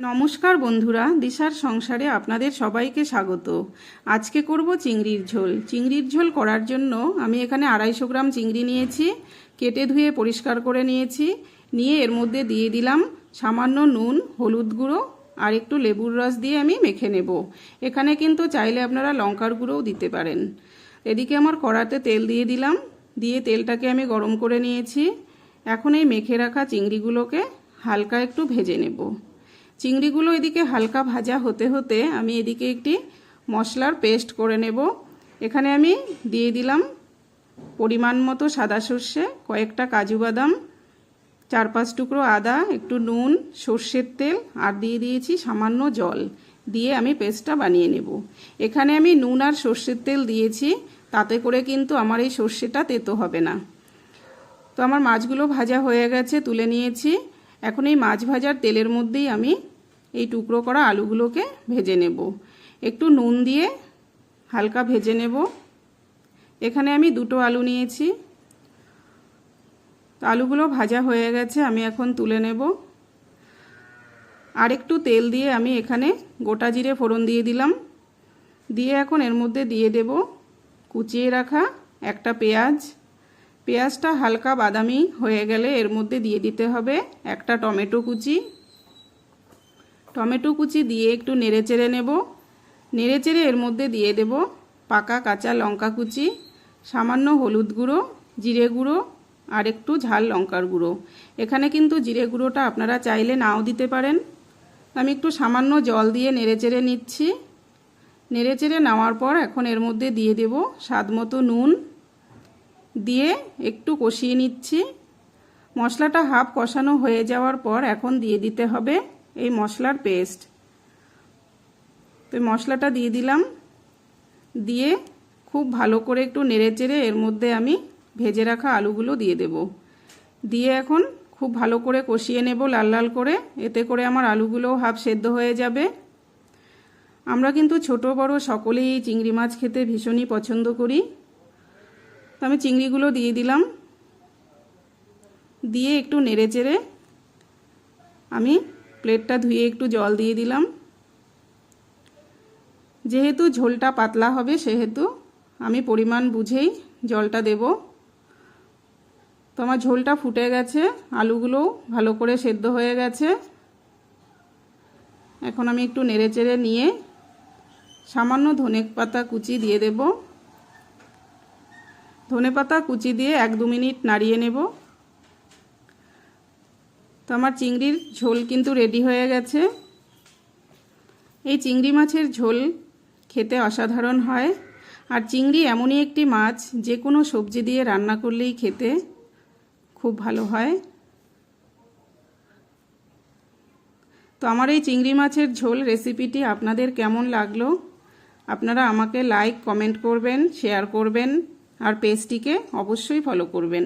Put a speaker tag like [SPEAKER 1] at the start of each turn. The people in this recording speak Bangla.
[SPEAKER 1] নমস্কার বন্ধুরা, দিশার সংসারে আপনাদের সবাইকে স্বাগত। আজকে করব চিংড়ির ঝোল। চিংড়ির ঝোল করার জন্য আমি এখানে আড়াইশো গ্রাম চিংড়ি নিয়েছি, কেটে ধুয়ে পরিষ্কার করে নিয়েছি, নিয়ে এর মধ্যে দিয়ে দিলাম সামান্য নুন, হলুদ গুঁড়ো আর একটু লেবুর রস দিয়ে আমি মেখে নেব। এখানে কিন্তু চাইলে আপনারা লঙ্কার গুঁড়োও দিতে পারেন। এদিকে আমার কড়াতে তেল দিয়ে দিলাম, দিয়ে তেলটাকে আমি গরম করে নিয়েছি। এখন এই মেখে রাখা চিংড়িগুলোকে হালকা একটু ভেজে নেব। চিংড়িগুলো এদিকে হালকা ভাজা হতে হতে আমি এদিকে একটি মশলার পেস্ট করে নেব। এখানে আমি দিয়ে দিলাম পরিমাণ মতো সাদা সর্ষে, কয়েকটা কাজু বাদাম, চার পাঁচ টুকরো আদা, একটু নুন, সর্ষের তেল আর দিয়ে দিয়েছি সামান্য জল। দিয়ে আমি পেস্টটা বানিয়ে নেব। এখানে আমি নুন আর সর্ষের তেল দিয়েছি, তাতে করে কিন্তু আমার এই সর্ষেটা তেতো হবে না। তো আমার মাছগুলো ভাজা হয়ে গেছে, তুলে নিয়েছি। এখন এই মাছ ভাজার তেলের মধ্যেই আমি এই টুকরো করা আলুগুলোকে ভেজে নেব। একটু নুন দিয়ে হালকা ভেজে নেব। এখানে আমি দুটো আলু নিয়েছি। আলুগুলো ভাজা হয়ে গেছে, আমি এখন তুলে নেব। আর একটু তেল দিয়ে আমি এখানে গোটা জিরে ফোড়ন দিয়ে দিলাম। দিয়ে এখন এর মধ্যে দিয়ে দেব কুচিয়ে রাখা একটা পেঁয়াজ পেঁয়াজটা হালকা বাদামি হয়ে গেলে এর মধ্যে দিয়ে দিতে হবে একটা টমেটো কুচি। টমেটো কুচি দিয়ে একটু নেড়ে চেড়ে নেব। নেড়ে চেড়ে এর মধ্যে দিয়ে দেব পাকা কাঁচা লঙ্কা কুচি, সামান্য হলুদ গুঁড়ো, জিরে গুঁড়ো আর একটু ঝাল লঙ্কার গুঁড়ো। এখানে কিন্তু জিরে গুঁড়োটা আপনারা চাইলে নাও দিতে পারেন। আমি একটু সামান্য জল দিয়ে নেড়ে চেড়ে নিচ্ছি। নেড়ে চেড়ে নেওয়ার পর এখন এর মধ্যে দিয়ে দেব স্বাদ মতো নুন। দিয়ে একটু কষিয়ে নিচ্ছি। মশলাটা হাফ কষানো হয়ে যাওয়ার পর এখন দিয়ে দিতে হবে এই মশলার পেস্ট। তো মশলাটা দিয়ে দিলাম। দিয়ে খুব ভালো করে একটু নেড়ে চেড়ে এর মধ্যে আমি ভেজে রাখা আলুগুলো দিয়ে দেব। দিয়ে এখন খুব ভালো করে কষিয়ে নেব লাল লাল করে। এতে করে আমার আলুগুলোও হাফ সেদ্ধ হয়ে যাবে। আমরা কিন্তু ছোট বড় সকলেই চিংড়ি মাছ খেতে ভীষণই পছন্দ করি। তো আমি চিংড়িগুলো দিয়ে দিলাম। দিয়ে একটু নেড়ে চেড়ে আমি প্লেটটা ধুয়ে একটু জল দিয়ে দিলাম। যেহেতু ঝোলটা পাতলা হবে, সেহেতু আমি পরিমাণ বুঝেই জলটা দেব। তো আমার ঝোলটা ফুটে গেছে, আলুগুলোও ভালো করে সেদ্ধ হয়ে গেছে। এখন আমি একটু নেড়ে চেড়ে নিয়ে সামান্য ধনে পাতা কুচি দিয়ে দেব। ধনে পাতা কুচি দিয়ে এক দু মিনিট নাড়িয়ে নেব। তো আমার চিংড়ির ঝোল কিন্তু রেডি হয়ে গেছে। এই চিংড়ি মাছের ঝোল খেতে অসাধারণ হয়। আর চিংড়ি এমনই একটি মাছ, যে কোনো সবজি দিয়ে রান্না করলেই খেতে খুব ভালো হয়। তো আমার এই চিংড়ি মাছের ঝোল রেসিপিটি আপনাদের কেমন লাগল? আপনারা আমাকে লাইক কমেন্ট করবেন শেয়ার করবেন। আর পেজটিকে অবশ্যই ফলো করবেন।